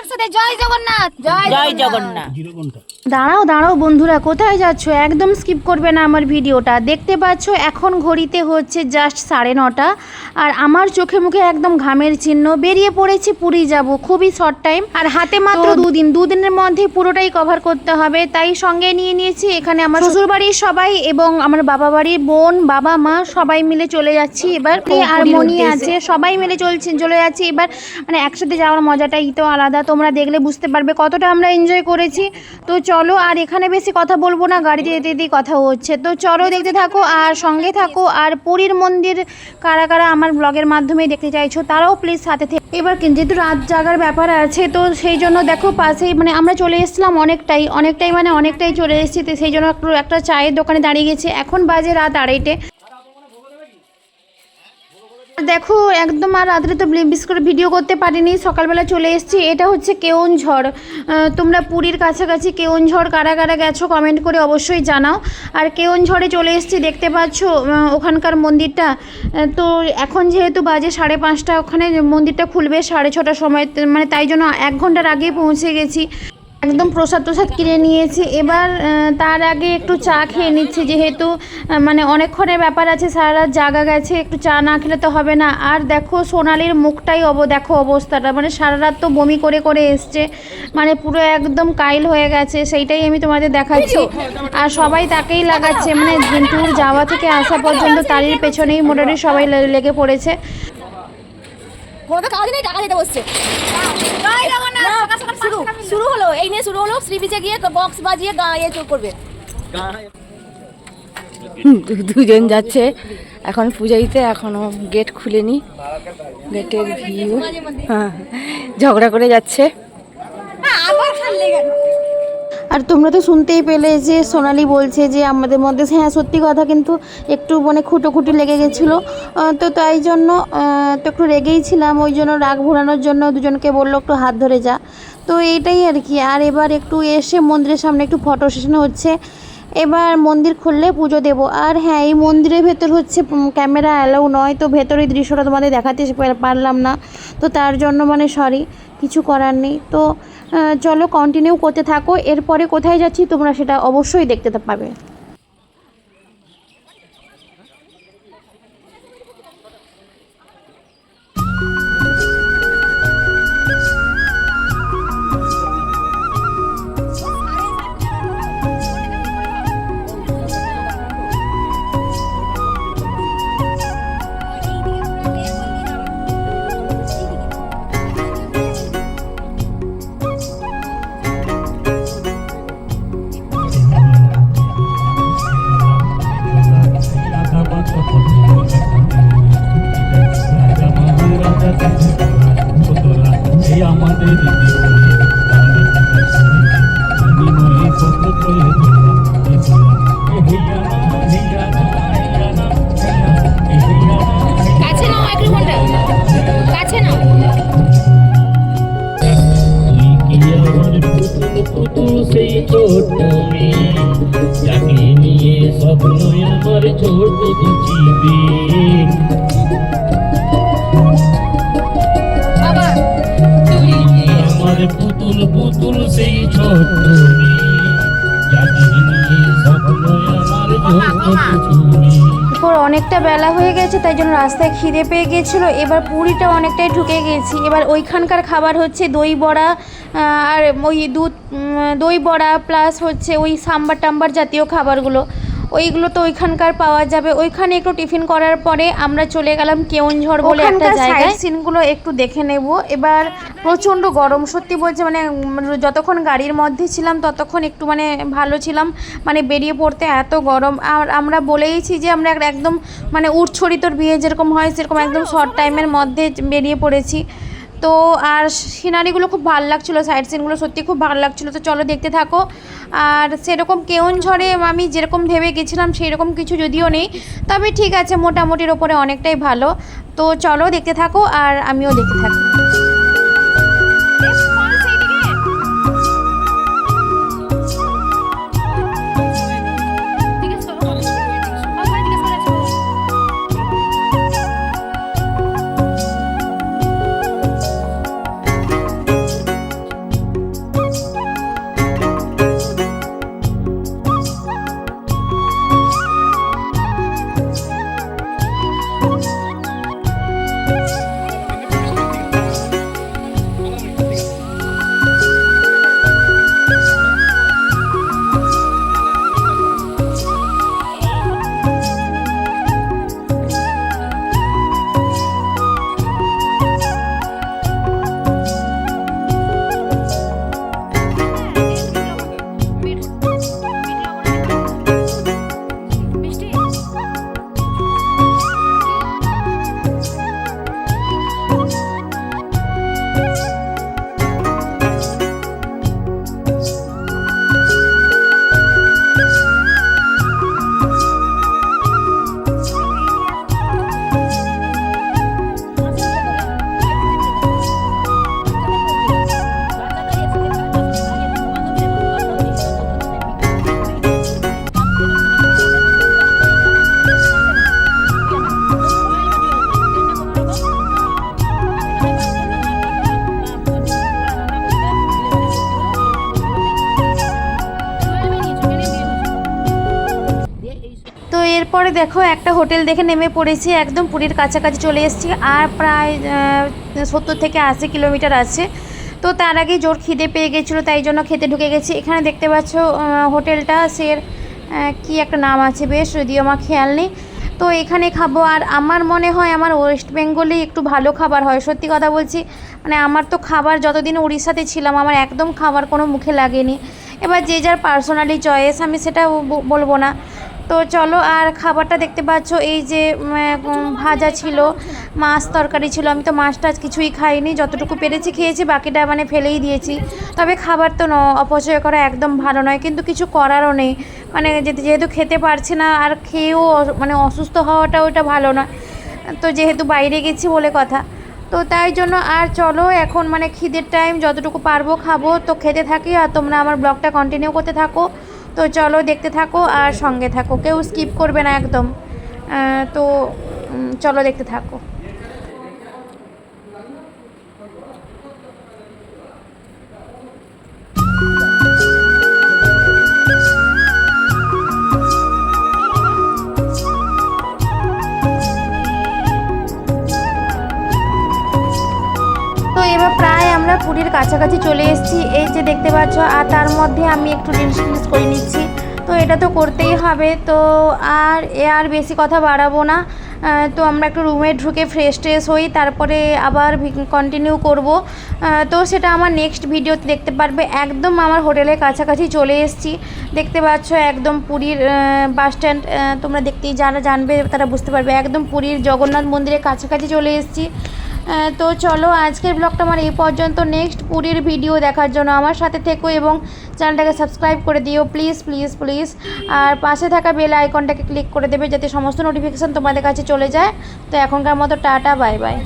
একসাথে জয় জগন্নাথ জয় জয় জগন্নাথ। দাঁড়াও দাঁড়াও বন্ধুরা কোথায় যাচ্ছ? একদম স্কিপ করবে না আমার ভিডিওটা। দেখতে পাচ্ছ এখন ঘড়িতে হচ্ছে জাস্ট সাড়ে নটা। আর আমার চোখে মুখে একদম ঘামের চিহ্ন। বেরিয়ে পড়েছি পুরী যাব খুবই শর্ট টাইম আর হাতে মাত্র দুদিন দুদিনের মধ্যে পুরোটাই কভার করতে হবে। তাই সঙ্গে নিয়ে নিয়েছি এখানে আমার শ্বশুর বাড়ির সবাই এবং আমার বাবা বাড়ির বোন বাবা মা সবাই মিলে চলে যাচ্ছি। এবার আর মনি আছে সবাই মিলে চলছে চলে যাচ্ছি। এবার মানে একসাথে যাওয়ার মজাটাই তো আলাদা। তোমরা দেখলে বুঝতে পারবে কতটা আমরা এনজয় করেছি। তো চলো আর এখানে বেশি কথা বলব না, গাড়িতে যেতে যেতেই কথা হচ্ছে। তো চলো দেখতে থাকো আর সঙ্গে থাকো আর পুরীর মন্দির কারা কারা আমার ব্লগের মাধ্যমে দেখতে চাইছো তারাও প্লিজ সাথে থেকে এবার যেহেতু রাত জাগার ব্যাপার আছে, তো সেই জন্য দেখো পাশেই মানে আমরা চলে এসেছিলাম অনেকটাই অনেকটাই মানে অনেকটাই চলে এসেছি, তো সেই জন্য একটু একটা চায়ের দোকানে দাঁড়িয়ে গেছি। এখন বাজে রাত আড়াইটে। দেখো, একদম আর রাত্রে তো করে ভিডিও করতে পারিনি, সকালবেলা চলে এসেছি। এটা হচ্ছে কেওনঝড়। তোমরা পুরীর কাছাকাছি কেওনঝড় কারা কারা গেছো কমেন্ট করে অবশ্যই জানাও। আর কেওনঝড়ে চলে এসেছি, দেখতে পাচ্ছ ওখানকার মন্দিরটা। তো এখন যেহেতু বাজে সাড়ে পাঁচটা, ওখানে মন্দিরটা খুলবে সাড়ে ছটার সময়। মানে তাই জন্য এক ঘণ্টার আগে পৌঁছে গেছি। একদম প্রসাদ প্রসাদ কিনে নিয়েছি। এবার তার আগে একটু চা খেয়ে নিচ্ছি যেহেতু মানে অনেকক্ষণের ব্যাপার আছে সারা রাত জাগা গেছে, একটু চা না খেলে তো হবে না। আর দেখো, সোনালির মুখটাই অব, দেখো অবস্থাটা মানে সারা রাত তো বমি করে করে এসছে মানে পুরো একদম কাইল হয়ে গেছে, সেইটাই আমি তোমাদের দেখাচ্ছি। আর সবাই তাকেই লাগাচ্ছে মানে ট্যুর যাওয়া থেকে আসা পর্যন্ত তারির পেছনেই মোটামুটি সবাই লেগে পড়েছে। কোনো তো কাজ নেই টাকা দিতে বসছে। শুরু শুরু হলো এই নিয়ে শুরু হলো শ্রী বিচে গিয়ে বক্স বাজিয়ে গা ইয়ে চোখ করবে। দুজন যাচ্ছে এখন পূজাইতে দিতে এখনও গেট খুলেনি গেটের ভিউ হ্যাঁ ঝগড়া করে যাচ্ছে। আবার খাল্লে গেল আর তোমরা তো শুনতেই পেলে যে সোনালি বলছে যে আমাদের মধ্যে হ্যাঁ সত্যি কথা কিন্তু একটু মানে খুঁটোখুটি লেগে গেছিল। তো তাই জন্য তো একটু রেগেই ছিলাম, ওই জন্য রাগ ভোলানোর জন্য দুজনকে বলল একটু হাত ধরে যা। তো এইটাই আর কি। আর এবার একটু এসে মন্দিরের সামনে একটু ফটো সেশন হচ্ছে। এবার মন্দির খুললে পুজো দেবো। আর হ্যাঁ এই মন্দিরের ভেতর হচ্ছে ক্যামেরা অ্যালাউ নয়, তো ভেতরের দৃশ্যটা তোমাদের দেখাতে পারলাম না। তো তার জন্য মানে সরি, কিছু করার নেই। তো চলো কন্টিনিউ করতে থাকো। এরপরে কোথায় যাচ্ছি তোমরা সেটা অবশ্যই দেখতে পাবে। অনেকটা বেলা হয়ে গেছে, তাই জন্য রাস্তায় খিদে পেয়ে গেছিল। এবার পুরীটা অনেকটাই ঢুকে গেছি। এবার ওইখানকার খাবার হচ্ছে দই বড়া আর ওই দুধ দই বড়া প্লাস হচ্ছে ওই সাম্বার টাম্বার জাতীয় খাবারগুলো। ওইগুলো তো ওইখানকার পাওয়া যাবে। ওইখানে একটু টিফিন করার পরে আমরা চলে গেলাম কেওনঝড় বলে একটা জায়গায়। সিনগুলো একটু দেখে নেব। এবার প্রচণ্ড গরম সত্যি বলছে মানে যতক্ষণ গাড়ির মধ্যে ছিলাম ততক্ষণ একটু মানে ভালো ছিলাম। মানে বেরিয়ে পড়তে এত গরম। আর আমরা বলেইছি যে আমরা এক- একদম মানে উঠছড়িতর বিয়ে যেরকম হয় সেরকম একদম শর্ট টাইমের মধ্যে বেরিয়ে পড়েছি। তো আর সিনারিগুলো খুব ভালো লাগছিল সাইড সিনগুলো সত্যি খুব ভালো লাগছিল, তো চলো দেখতে থাকো। আর সেরকম কেওনঝড়ে আমি যেরকম ভেবে গেছিলাম সেই রকম কিছু যদিও নেই, তবে ঠিক আছে, মোটামুটির ওপরে অনেকটাই ভালো। তো চলো দেখতে থাকো আর আমিও দেখতে থাকি এরপরে দেখো, একটা হোটেল দেখে নেমে পড়েছি, একদম পুরীর কাছাকাছি চলে এসেছি, আর প্রায় সত্তর থেকে আশি কিলোমিটার আছে। তো তার আগে জোর খিদে পেয়ে গেছিল, তাই জন্য খেতে ঢুকে গেছি। এখানে দেখতে পাচ্ছ হোটেলটা, সের কি একটা নাম আছে বেশ, যদিও আমার খেয়াল নেই। তো এখানে খাব, আর আমার মনে হয় আমার ওয়েস্ট বেঙ্গলে একটু ভালো খাবার হয়, সত্যি কথা বলছি। মানে আমার তো খাবার যতদিন উড়িষ্যাতে ছিলাম, আমার একদম খাবার কোনো মুখে লাগেনি। এবার যে যার পার্সোনালি চয়েস আমি সেটা বলব না। তো চলো, আর খাবারটা দেখতে পাচ্ছ, এই যে ভাজা ছিল, মাছ তরকারি ছিল। আমি তো মাছ টাছ কিছুই খাইনি, যতটুকু পেরেছি খেয়েছি, বাকিটা মানে ফেলেই দিয়েছি। তবে খাবার তো ন, অপচয় করা একদম ভালো নয়, কিন্তু কিছু করারও নেই। মানে যেহেতু খেতে পারছি না, আর খেয়েও মানে অসুস্থ হওয়াটা ওটা ভালো নয়। তো যেহেতু বাইরে গেছি বলে কথা, তো তাই জন্য আর চলো, এখন মানে খিদের টাইম যতটুকু পারব খাব। তো খেতে থাকি, আর তোমরা আমার ব্লগটা কন্টিনিউ করতে থাকো। তো চলো দেখতে থাকো আর সঙ্গে থাকো। কেউ স্কিপ করবে না একদম। তো চলো দেখতে থাকো। আমরা পুরীর কাছাকাছি চলে এসেছি। এই যে দেখতে পাচ্ছ, আর তার মধ্যে আমি একটু রিলস টিলস করে নিচ্ছি। তো এটা তো করতেই হবে। তো আর এ আর বেশি কথা বাড়াবো না। তো আমরা একটু রুমে ঢুকে ফ্রেশ ট্রেশ হই, তারপরে আবার কন্টিনিউ করব। তো সেটা আমার নেক্সট ভিডিওতে দেখতে পারবে। একদম আমার হোটেলের কাছাকাছি চলে এসেছি। দেখতে পাচ্ছ একদম পুরীর বাস স্ট্যান্ড তোমরা দেখতেই যারা জানবে তারা বুঝতে পারবে। একদম পুরীর জগন্নাথ মন্দিরের কাছাকাছি চলে এসেছি। তো চলো আজকের ব্লগটা আমার এই পর্যন্ত। নেক্সট পুরীর ভিডিও দেখার জন্য আমার সাথে থেকো এবং চ্যানেলটাকে সাবস্ক্রাইব করে দিও। প্লিজ প্লিজ প্লিজ আর পাশে থাকা বেল আইকনটাকে ক্লিক করে দেবে যাতে সমস্ত নোটিফিকেশান তোমাদের কাছে চলে যায়। তো এখনকার মতো টাটা বাই বাই